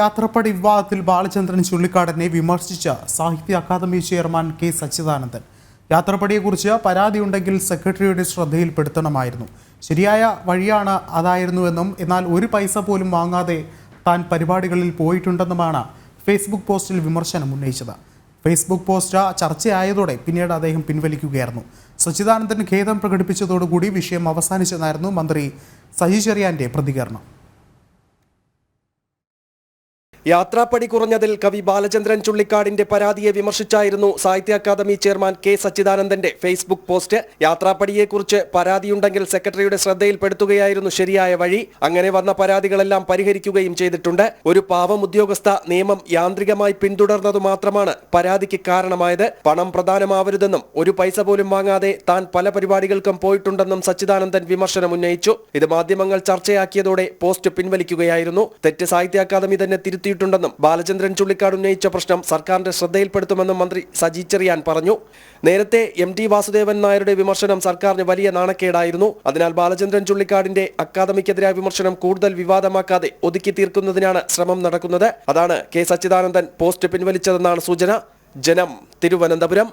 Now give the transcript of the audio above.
യാത്രപ്പടി വിവാദത്തിൽ ബാലചന്ദ്രൻ ചുള്ളിക്കാടനെ വിമർശിച്ച സാഹിത്യ അക്കാദമി ചെയർമാൻ കെ സച്ചിദാനന്ദൻ. യാത്രപ്പടിയെക്കുറിച്ച് പരാതിയുണ്ടെങ്കിൽ സെക്രട്ടറിയുടെ ശ്രദ്ധയിൽപ്പെടുത്തണമായിരുന്നു. ശരിയായ വഴിയാണ് അതായിരുന്നുവെന്നും എന്നാൽ ഒരു പൈസ പോലും വാങ്ങാതെ താൻ പരിപാടികളിൽ പോയിട്ടുണ്ടെന്നുമാണ് ഫേസ്ബുക്ക് പോസ്റ്റിൽ വിമർശനം ഉന്നയിച്ചത്. ഫേസ്ബുക്ക് പോസ്റ്റ് ചർച്ചയായതോടെ പിന്നീട് അദ്ദേഹം പിൻവലിക്കുകയായിരുന്നു. സച്ചിദാനന്ദൻ ഖേദം പ്രകടിപ്പിച്ചതോടുകൂടി വിഷയം അവസാനിച്ചെന്നായിരുന്നു മന്ത്രി സജി ചെറിയാന്റെ പ്രതികരണം. യാത്രാപ്പടി കുറഞ്ഞതിൽ കവി ബാലചന്ദ്രൻ ചുള്ളിക്കാടിന്റെ പരാതിയെ വിമർശിച്ചായിരുന്നു സാഹിത്യ അക്കാദമി ചെയർമാൻ കെ സച്ചിദാനന്ദന്റെ ഫേസ്ബുക്ക് പോസ്റ്റ്. യാത്രാപ്പടിയെക്കുറിച്ച് പരാതിയുണ്ടെങ്കിൽ സെക്രട്ടറിയുടെ ശ്രദ്ധയിൽപ്പെടുത്തുകയായിരുന്നു ശരിയായ വഴി. അങ്ങനെ വന്ന പരാതികളെല്ലാം പരിഹരിക്കുകയും ചെയ്തിട്ടുണ്ട്. ഒരു പാവം ഉദ്യോഗസ്ഥ നിയമം യാന്ത്രികമായി പിന്തുടർന്നതു മാത്രമാണ് പരാതിക്ക് കാരണമായത്. പണം പ്രധാനമാവരുതെന്നും ഒരു പൈസ പോലും വാങ്ങാതെ താൻ പല പരിപാടികൾക്കും പോയിട്ടുണ്ടെന്നും സച്ചിദാനന്ദൻ വിമർശനം ഉന്നയിച്ചു. ഇത് മാധ്യമങ്ങൾ ചർച്ചയാക്കിയതോടെ പോസ്റ്റ് പിൻവലിക്കുകയായിരുന്നു. തെറ്റ് സാഹിത്യ അക്കാദമി തന്നെ തിരുത്തിയിട്ടുണ്ടെന്നും ബാലചന്ദ്രൻ ചുള്ളിക്കാട് ഉന്നയിച്ച പ്രശ്നം സർക്കാരിന്റെ ശ്രദ്ധയിൽപ്പെടുത്തുമെന്നും മന്ത്രി സജി ചെറിയാൻ പറഞ്ഞു. നേരത്തെ എം ടി വാസുദേവൻ നായരുടെ വിമർശനം സർക്കാരിന് വലിയ നാണക്കേടായിരുന്നു. അതിനാൽ ബാലചന്ദ്രൻ ചുള്ളിക്കാടിന്റെ അക്കാദമിക്കെതിരായ വിമർശനം കൂടുതൽ വിവാദമാക്കാതെ ഒതുക്കി തീർക്കുന്നതിനാണ് ശ്രമം നടക്കുന്നത്. അതാണ് കെ സച്ചിദാനന്ദൻ പോസ്റ്റ് പിൻവലിച്ചതെന്നാണ് സൂചന. ജനം തിരുവനന്തപുരം.